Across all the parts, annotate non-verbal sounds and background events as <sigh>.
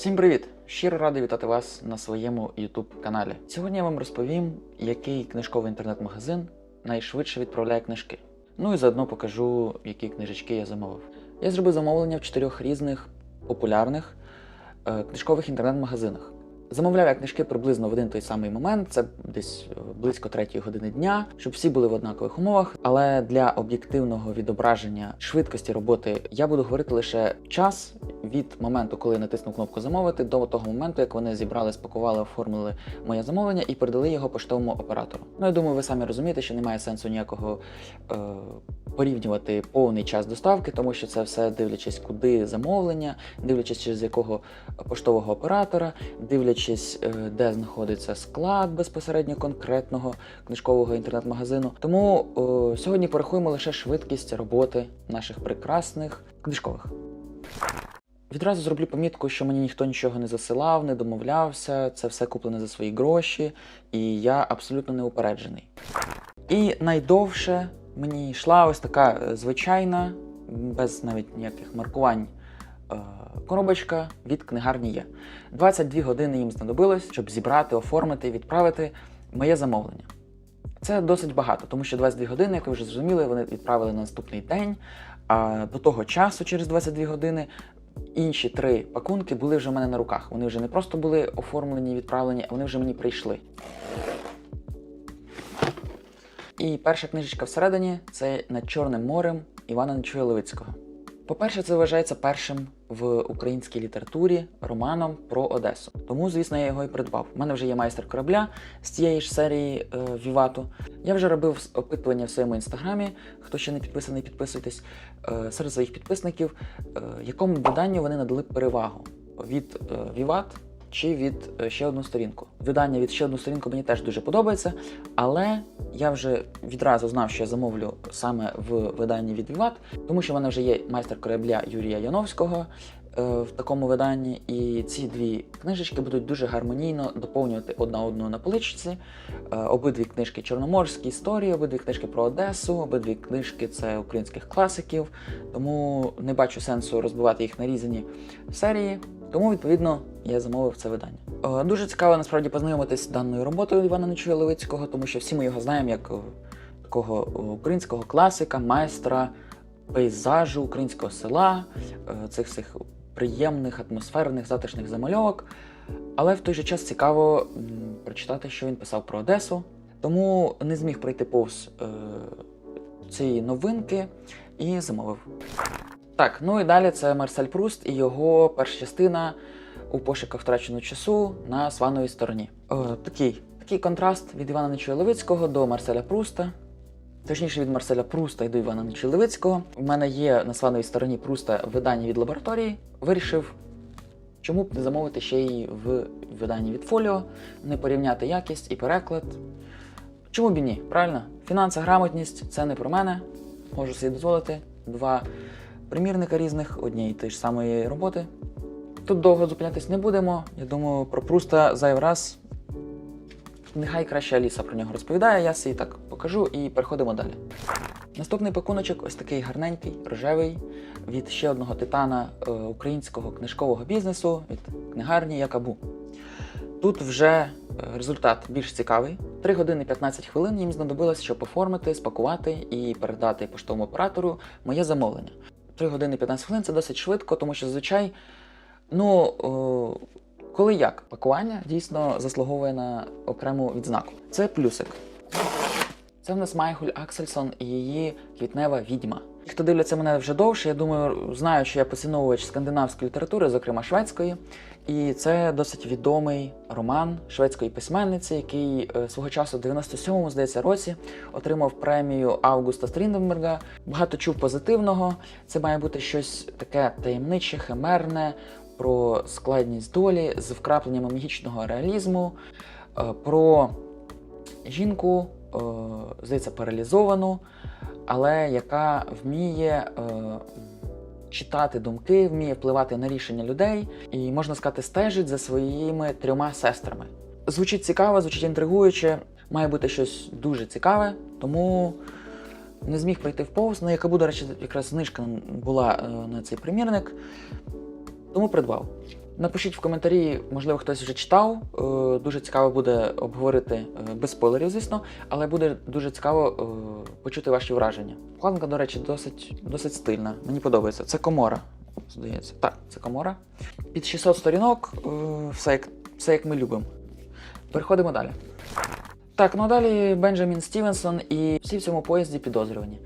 Всім привіт! Щиро радий вітати вас на своєму YouTube каналі. Сьогодні я вам розповім, який книжковий інтернет-магазин найшвидше відправляє книжки. Ну і заодно покажу, які книжечки я замовив. Я зробив замовлення в чотирьох різних популярних е, книжкових інтернет-магазинах. Замовляв я книжки приблизно в один той самий момент, це десь е, близько третьої години дня, щоб всі були в однакових умовах. Але для об'єктивного відображення швидкості роботи я буду говорити лише час від моменту, коли я натиснув кнопку замовити, до того моменту, як вони зібрали, спакували, оформили моє замовлення і передали його поштовому оператору. Ну я думаю, ви самі розумієте, що немає сенсу ніякого е, порівнювати повний час доставки, тому що це все дивлячись, куди замовлення, дивлячись через якого поштового оператора, дивлячись, е, де знаходиться склад безпосередньо конкретного книжкового інтернет-магазину. Тому е, сьогодні порахуємо лише швидкість роботи наших прекрасних книжкових. Відразу зроблю помітку, що мені ніхто нічого не засилав, не домовлявся, це все куплене за свої гроші, і я абсолютно не упереджений. І найдовше мені йшла ось така е, звичайна, без навіть ніяких маркувань. Е, Коробочка від книгарні є. 22 години їм знадобилось, щоб зібрати, оформити відправити моє замовлення. Це досить багато, тому що 22 години, як ви вже зрозуміли, вони відправили на наступний день. А до того часу, через 22 години, інші три пакунки були вже в мене на руках. Вони вже не просто були оформлені і відправлені, а вони вже мені прийшли. І перша книжечка всередині це над Чорним морем Івана Нечуя Левицького. По-перше, це вважається першим в українській літературі романом про Одесу. Тому, звісно, я його і придбав. У мене вже є майстер корабля з цієї ж серії е, Вівату. Я вже робив опитування в своєму інстаграмі. Хто ще не підписаний, підписуйтесь е, серед своїх підписників, е, якому виданню вони надали перевагу від е, Віват чи від е, ще одну сторінку. Видання від ще одну сторінку мені теж дуже подобається, але я вже відразу знав, що я замовлю саме в виданні від Віват, тому що в мене вже є майстер корабля Юрія Яновського е, в такому виданні, і ці дві книжечки будуть дуже гармонійно доповнювати одна одну на поличці. Е, Обидві книжки чорноморські історії, обидві книжки про Одесу, обидві книжки це українських класиків, тому не бачу сенсу розбивати їх на різні серії. Тому, відповідно, я замовив це видання. Е, Дуже цікаво насправді познайомитись з даною роботою Івана Нечуя Левицького, тому що всі ми його знаємо як е, такого е, українського класика, майстра пейзажу українського села, цих всіх приємних, атмосферних, затишних замальовок. Але в той же час цікаво прочитати, що він писав про Одесу. Тому не зміг пройти повз е, цієї новинки і замовив. Так, ну і далі це Марсель Пруст і його перша частина у пошуках втраченого часу на свановій стороні. Е, такий, такий контраст від Івана Нечуя Левицького до Марселя Пруста. Точніше, від Марселя Пруста і до Івана Нечуєловицького. У мене є на свановій стороні Пруста видання від лабораторії. Вирішив, чому б не замовити ще й в виданні від Фоліо, не порівняти якість і переклад. Чому б і ні? Правильно? Фінанси, грамотність це не про мене. Можу собі дозволити. Два примірника різних однієї тієї ж самої роботи. Тут довго зупинятись не будемо. Я думаю, про Пруста зайвий раз. Нехай краще Аліса про нього розповідає, я собі так покажу і переходимо далі. Наступний пакуночок ось такий гарненький, рожевий, від ще одного титана е, українського книжкового бізнесу від книгарні Якабу. Тут вже е, результат більш цікавий. 3 години 15 хвилин їм знадобилось, щоб оформити, спакувати і передати поштовому оператору моє замовлення. 3 години 15 хвилин це досить швидко, тому що зазвичай, ну, о, коли як, пакування дійсно заслуговує на окрему відзнаку. Це плюсик. Це в нас Майгуль Аксельсон і її квітнева відьма. Хто дивляться мене вже довше, я думаю, знають, що я поціновувач скандинавської літератури, зокрема шведської. І це досить відомий роман шведської письменниці, який е, свого часу, в 97-му, здається, році отримав премію Августа Стрінденберга. Багато чув позитивного. Це має бути щось таке таємниче, химерне, про складність долі з вкрапленнями магічного реалізму, е, про жінку, е, здається, паралізовану, але яка вміє е, читати думки, вміє впливати на рішення людей і, можна сказати, стежить за своїми трьома сестрами. Звучить цікаво, звучить інтригуюче, має бути щось дуже цікаве, тому не зміг пройти в повз. На яка буде, речі, якраз знижка була е, на цей примірник, тому придбав. Напишіть в коментарі, можливо, хтось вже читав. Е, Дуже цікаво буде обговорити е, без спойлерів, звісно, але буде дуже цікаво е, почути ваші враження. Вкладинка, до речі, досить, досить стильна. Мені подобається. Це комора. Здається, так, це комора. Під 600 сторінок, все як, все як ми любимо. Переходимо далі. Так, ну далі Бенджамін Стівенсон і всі в цьому поїзді підозрювані.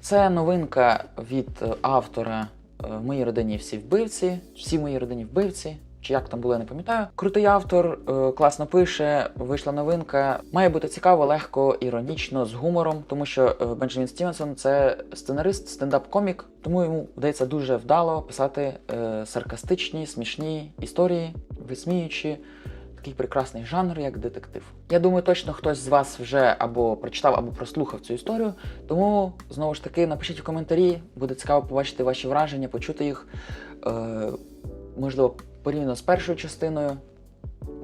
Це новинка від автора в моїй родині всі вбивці, всі в моїй родині вбивці. Чи як там було, я не пам'ятаю. Крутий автор, е, класно пише, вийшла новинка. Має бути цікаво, легко, іронічно, з гумором, тому що е, Бенджамін Стівенсон це сценарист, стендап-комік, тому йому вдається дуже вдало писати е, саркастичні, смішні історії, висміючи такий прекрасний жанр, як детектив. Я думаю, точно хтось з вас вже або прочитав, або прослухав цю історію. Тому знову ж таки напишіть в коментарі, буде цікаво побачити ваші враження, почути їх. Е, можливо, порівняно з першою частиною.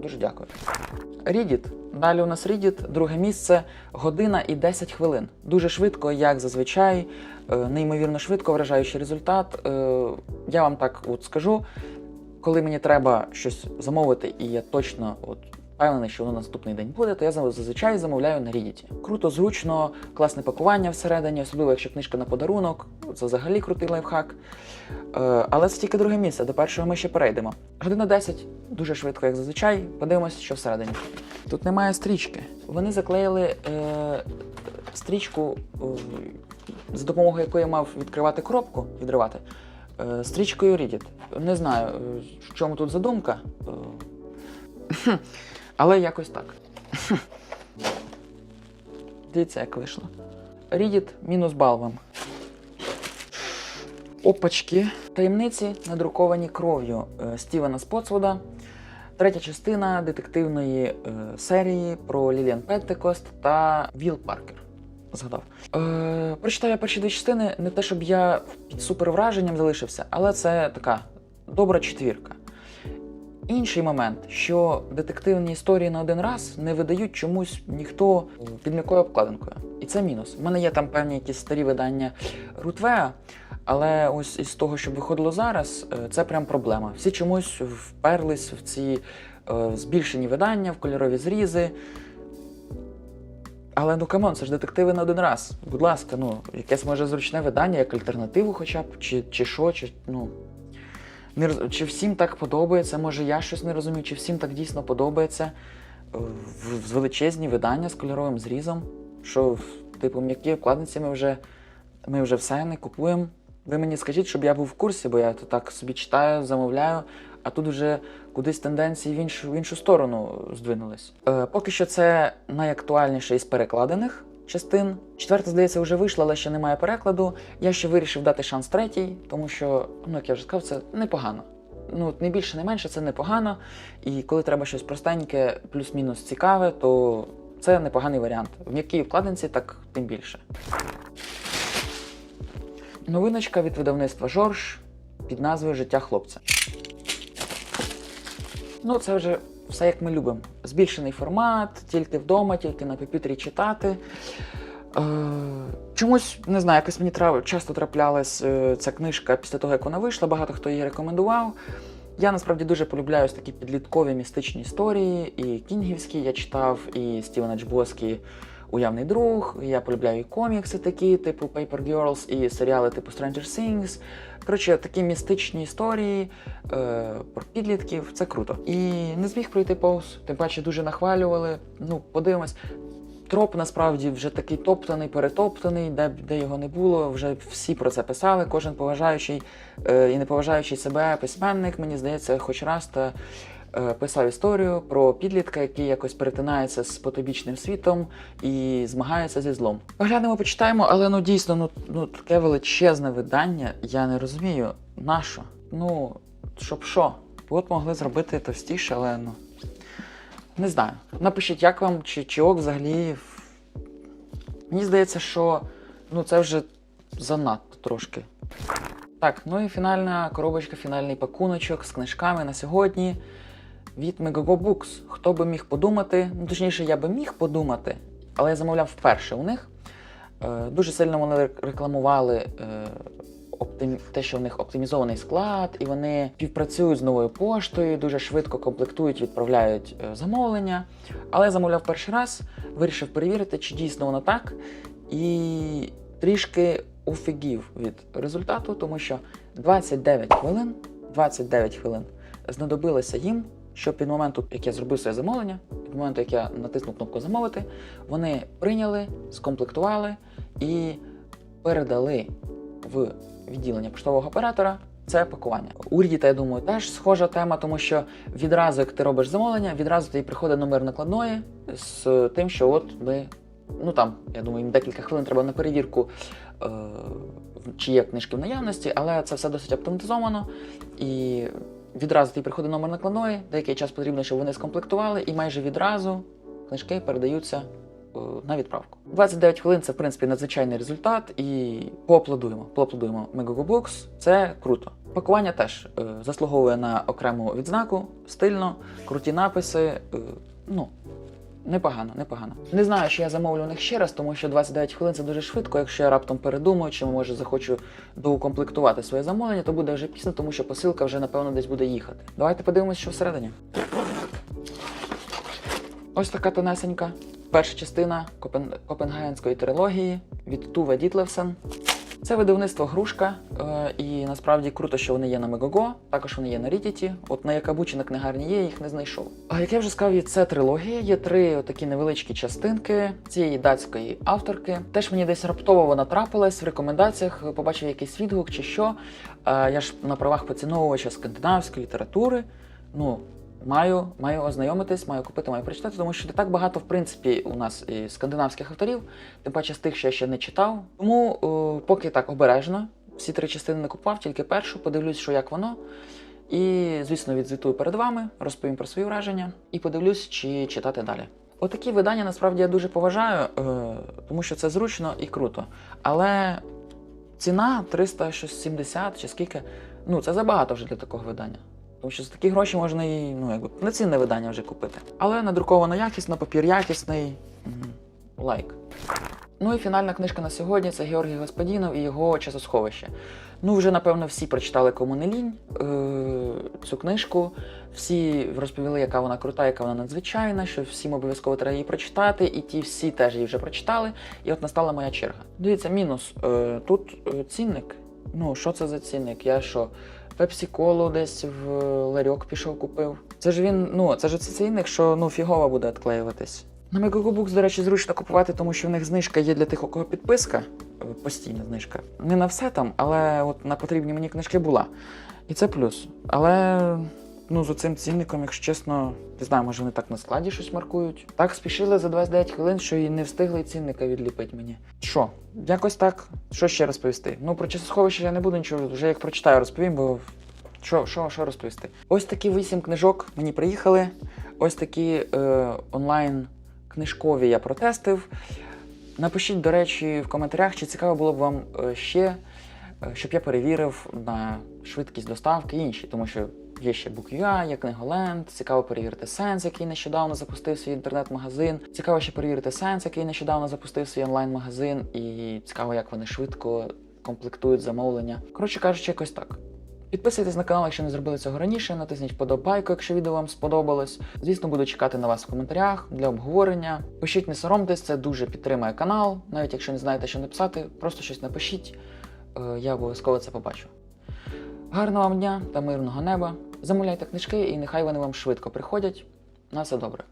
Дуже дякую. Reddit. Далі у нас Reddit, друге місце, година і 10 хвилин. Дуже швидко, як зазвичай, е, неймовірно швидко, вражаючий результат. Е, Я вам так от скажу, коли мені треба щось замовити, і я точно от впевнений, що воно наступний день буде, то я зазвичай замовляю на Reddit. Круто, зручно, класне пакування всередині, особливо якщо книжка на подарунок. Це взагалі крутий лайфхак. Е, Але це тільки друге місце. До першого ми ще перейдемо. Година 10, дуже швидко, як зазвичай. Подивимося, що всередині. Тут немає стрічки. Вони заклеїли е, стрічку, е, за допомогою якої я мав відкривати коробку, відривати. Е, стрічкою Reddit. Не знаю, е, в чому тут задумка. Е, <laughs> але якось так. <laughs> Дивіться, як вийшло. Reddit мінус бал вам. Опачки. Таємниці, надруковані кров'ю Стівена Споцвода. Третя частина детективної серії про Ліліан Пентекост та Віл Паркер. Згадав. Е, прочитав я перші дві частини, не те, щоб я під супер враженням залишився, але це така добра четвірка. Інший момент, що детективні історії на один раз не видають чомусь ніхто під м'якою обкладинкою. І це мінус. У мене є там певні якісь старі видання Рутвеа, але ось із того, що виходило зараз, е, це прям проблема. Всі чомусь вперлись в ці е, збільшені видання, в кольорові зрізи. Але ну камон, це ж детективи на один раз. Будь ласка, ну, якесь може зручне видання, як альтернативу, хоча б, чи, чи що, чи ну. Не роз... Чи всім так подобається? Може, я щось не розумію, чи всім так дійсно подобається е, в величезні видання з кольоровим зрізом, що типу м'які вкладниці ми вже, ми вже все не купуємо. Ви мені скажіть, щоб я був в курсі, бо я то так собі читаю, замовляю, а тут вже кудись тенденції в іншу, в іншу сторону здвинулись. Е, поки що це найактуальніше із перекладених частин. Четверта, здається, вже вийшла, але ще немає перекладу. Я ще вирішив дати шанс третій, тому що, ну як я вже сказав, це непогано. Ну, не більше, не менше, це непогано. І коли треба щось простеньке, плюс-мінус цікаве, то це непоганий варіант. В м'якій вкладинці так тим більше. Новиночка від видавництва Жорж під назвою Життя хлопця. Ну, це вже все як ми любимо. Збільшений формат, тільки вдома, тільки на комп'ютері читати. Е, чомусь не знаю, якось мені трав... часто траплялась е, ця книжка після того, як вона вийшла. Багато хто її рекомендував. Я насправді дуже полюбляю такі підліткові містичні історії, і кінгівські я читав, і Стівена Джбоскі Уявний друг. Я полюбляю і комікси такі, типу Paper Girls, і серіали типу Stranger Things. Коротше, такі містичні історії е, про підлітків це круто. І не зміг пройти повз, тим паче дуже нахвалювали. Ну, подивимось. Троп насправді вже такий топтаний, перетоптаний, де, де його не було. Вже всі про це писали. Кожен поважаючий е, і не поважаючий себе письменник, мені здається, хоч раз та писав історію про підлітка, який якось перетинається з потобічним світом і змагається зі злом. Поглянемо, почитаємо, але ну дійсно, ну, ну таке величезне видання. Я не розумію, на що? Ну, щоб що? От могли зробити товстіше, але ну. Не знаю. Напишіть, як вам, чи, чи ок взагалі. Мені здається, що ну, це вже занадто трошки. Так, ну і фінальна коробочка, фінальний пакуночок з книжками на сьогодні від Megogo Books. Хто би міг подумати, ну точніше, я би міг подумати, але я замовляв вперше у них. Е, дуже сильно вони рекламували е, оптим... те, що в них оптимізований склад, і вони співпрацюють з новою поштою, дуже швидко комплектують, відправляють е, замовлення. Але я замовляв перший раз, вирішив перевірити, чи дійсно воно так. І трішки офігів від результату, тому що 29 хвилин, 29 хвилин знадобилося їм, щоб від моменту, як я зробив своє замовлення, від моменту, як я натиснув кнопку замовити, вони прийняли, скомплектували і передали в відділення поштового оператора це пакування. У Рідіта, я думаю, теж схожа тема, тому що відразу, як ти робиш замовлення, відразу тобі приходить номер накладної з тим, що от ми. Ну там, я думаю, їм декілька хвилин треба на перевірку, е, чи є книжки в наявності, але це все досить автоматизовано. І відразу тобі приходить номер накладної, деякий час потрібно, щоб вони скомплектували, і майже відразу книжки передаються е, на відправку. 29 хвилин це в принципі надзвичайний результат, і поаплодуємо. Поаплодуємо Megogo Books. Це круто. Пакування теж е, заслуговує на окрему відзнаку, стильно, круті написи. Е, ну, непогано, непогано. Не знаю, чи я замовлю у них ще раз, тому що 29 хвилин це дуже швидко. Якщо я раптом передумаю, чи може захочу доукомплектувати своє замовлення, то буде вже пізно, тому що посилка вже напевно десь буде їхати. Давайте подивимось, що всередині. Ось така тонесенька. Перша частина Копен... Копенгагенської трилогії від Туве Дітлевсен. Це видавництво грушка, е, і насправді круто, що вони є на Мегого, також вони є на Рідіті. От на Якабучі на книгарні є, їх не знайшов. А як я вже сказав, це трилогія, є три такі невеличкі частинки цієї датської авторки. Теж мені десь раптово вона трапилась в рекомендаціях, побачив якийсь відгук чи що. Е, Я ж на правах поціновувача скандинавської літератури. Ну, Маю, маю ознайомитись, маю купити, маю прочитати, тому що не так багато, в принципі, у нас і скандинавських авторів, тим паче з тих, що я ще не читав. Тому о, поки так обережно, всі три частини не купував, тільки першу, подивлюсь, що як воно. І, звісно, відзвітую перед вами, розповім про свої враження і подивлюсь, чи читати далі. Отакі видання насправді я дуже поважаю, е, тому що це зручно і круто. Але ціна 370 чи скільки, ну це забагато вже для такого видання. Тому що за такі гроші можна і ну, якби повноцінне видання вже купити. Але надруковано якісно, папір якісний. Лайк. Ну і фінальна книжка на сьогодні це Георгій Господінов і його часосховище. Ну, вже напевно всі прочитали кому не лінь е- цю книжку. Всі розповіли, яка вона крута, яка вона надзвичайна, що всім обов'язково треба її прочитати, і ті всі теж її вже прочитали. І от настала моя черга. Дивіться, мінус. Е- тут е, цінник. Ну, що це за цінник? Я що? Пепсі-колу десь в ларьок пішов купив. Це ж він, ну, це ж цінник, що ну, фігово буде відклеюватись. На Megogo Books, до речі, зручно купувати, тому що в них знижка є для тих, у кого підписка, е, постійна знижка. Не на все там, але от на потрібні мені книжки була. І це плюс. Але ну, з цим цінником, якщо чесно, не знаю, може вони так на складі щось маркують. Так спішили за 29 хвилин, що і не встигли цінника відліпити мені. Що? Якось так. Що ще розповісти? Ну, про часосховище я не буду нічого, вже як прочитаю, розповім, бо що, що, що розповісти? Ось такі вісім книжок мені приїхали. Ось такі е, онлайн книжкові я протестив. Напишіть, до речі, в коментарях, чи цікаво було б вам е, ще, е, щоб я перевірив на швидкість доставки і інші, тому що є ще Book.ua, є Книголенд, цікаво перевірити Сенс, який нещодавно запустив свій інтернет-магазин. Цікаво ще перевірити Сенс, який нещодавно запустив свій онлайн-магазин, і цікаво, як вони швидко комплектують замовлення. Коротше кажучи, якось так. Підписуйтесь на канал, якщо не зробили цього раніше, натисніть вподобайку, якщо відео вам сподобалось. Звісно, буду чекати на вас в коментарях для обговорення. Пишіть, не соромтесь, це дуже підтримує канал. Навіть якщо не знаєте, що написати, просто щось напишіть. Е, Я обов'язково це побачу. Гарного вам дня та мирного неба. Замовляйте книжки і нехай вони вам швидко приходять. На все добре.